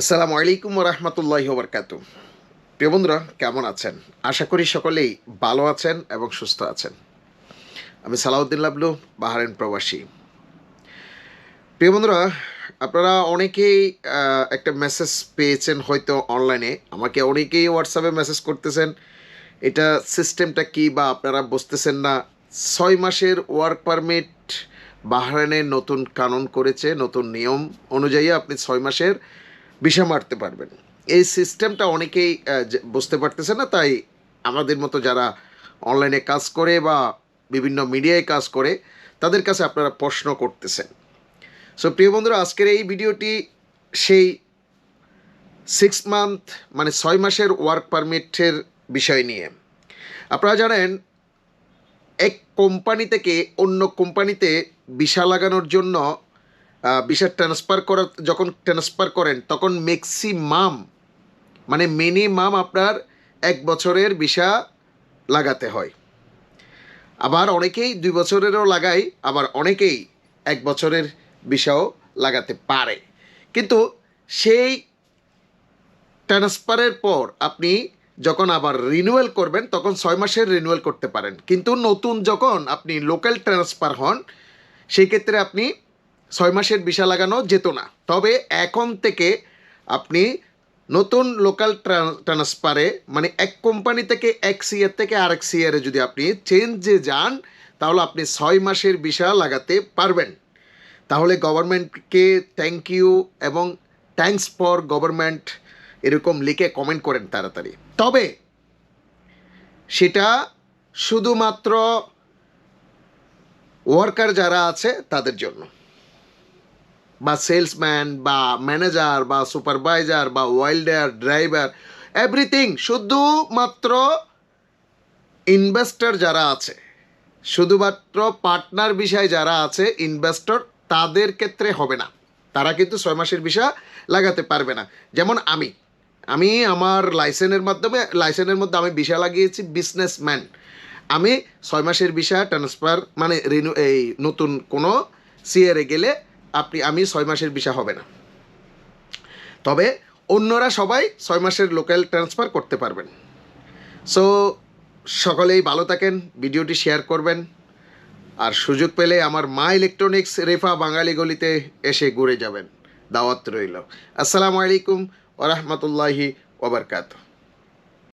আসসালামু আলাইকুম রহমতুল্লাহ বরকাত প্রিয় বন্ধুরা, কেমন আছেন? আশা করি সকলেই ভালো আছেন এবং সুস্থ আছেন। আমি সালাউদ্দিন লাবলু বাহারেন প্রবাসী। প্রিয় বন্ধুরা, আপনারা অনেকেই একটা মেসেজ পেয়েছেন হয়তো অনলাইনে আমাকে অনেকেই হোয়াটসঅ্যাপে মেসেজ করতেছেন, এটা সিস্টেমটা কি বা আপনারা বুঝতেছেন না? ছয় মাসের ওয়ার্ক পারমিট বাহরাইনের নতুন কানুন করেছে, নতুন নিয়ম অনুযায়ী আপনি ছয় মাসের ভিসা মারতে পারবেন। এই সিস্টেমটা অনেকেই বুঝতে পারতেছে না, তাই আমাদের মতো যারা অনলাইনে কাজ করে বা বিভিন্ন মিডিয়ায় কাজ করে, তাদের কাছে আপনারা প্রশ্ন করতেছেন। সো প্রিয় বন্ধুরা, আজকের এই ভিডিওটি সেই সিক্স মান্থ মানে ছয় মাসের ওয়ার্ক পারমিটের বিষয় নিয়ে। আপনারা জানেন, এক কোম্পানি থেকে অন্য কোম্পানিতে ভিসা লাগানোর জন্য ভিসা ট্রান্সফার করা যখন ট্রান্সফার করেন, তখন ম্যাক্সিমাম মানে মিনিমাম আপনার এক বছরের ভিসা লাগাতে হয়। আবার অনেকেই দুই বছরেরও লাগায়, আবার অনেকেই এক বছরের ভিসাও লাগাতে পারে। কিন্তু সেই ট্রান্সফারের পর আপনি যখন আবার রিনিউয়াল করবেন, তখন ছয় মাসের রিনিউয়াল করতে পারেন। কিন্তু নতুন যখন আপনি লোকাল ট্রান্সফার হন, সেই ক্ষেত্রে আপনি ছয় মাসের ভিসা লাগানো যেত না। তবে এখন থেকে আপনি নতুন লোকাল ট্রান্সফারে মানে এক কোম্পানি থেকে এক সিয়ার থেকে আরেক সিয়ারে যদি আপনি চেঞ্জে যান, তাহলে আপনি ছয় মাসের ভিসা লাগাতে পারবেন। তাহলে গভর্নমেন্টকে থ্যাংক ইউ এবং থ্যাঙ্কস ফর গভর্নমেন্ট এরকম লিখে কমেন্ট করেন তাড়াতাড়ি। তবে সেটা শুধুমাত্র ওয়ার্কার যারা আছে, তাদের জন্য। বা সেলসম্যান বা ম্যানেজার বা সুপারভাইজার বা ওয়েল্ডার ড্রাইভার এভরিথিং শুধুমাত্র ইনভেস্টর যারা আছে, শুধুমাত্র পার্টনার বিষয় যারা আছে ইনভেস্টর তাদের ক্ষেত্রে হবে না। তারা কিন্তু ছয় মাসের ভিসা লাগাতে পারবে না। যেমন আমি আমি আমার লাইসেন্সের মাধ্যমে লাইসেন্সের মধ্যে আমি ভিসা লাগিয়েছি বিজনেসম্যান আমি ছয় মাসের ভিসা ট্রান্সফার মানে রিনু এই নতুন কোনো সিয়ারে গেলে আপনি, আমি ছয় মাসের ভিসা হবে না। তবে অন্যরা সবাই ছয় মাসের লোকাল ট্রান্সফার করতে পারবেন। সো সকলেই ভালো থাকেন, ভিডিওটি শেয়ার করবেন। আর সুযোগ পেলে আমার মা ইলেকট্রনিক্স রেফা বাঙালি গলিতে এসে ঘুরে যাবেন। দাওয়াত রইল। আসসালামু আলাইকুম ওরহমতুল্লাহি ওবরকাত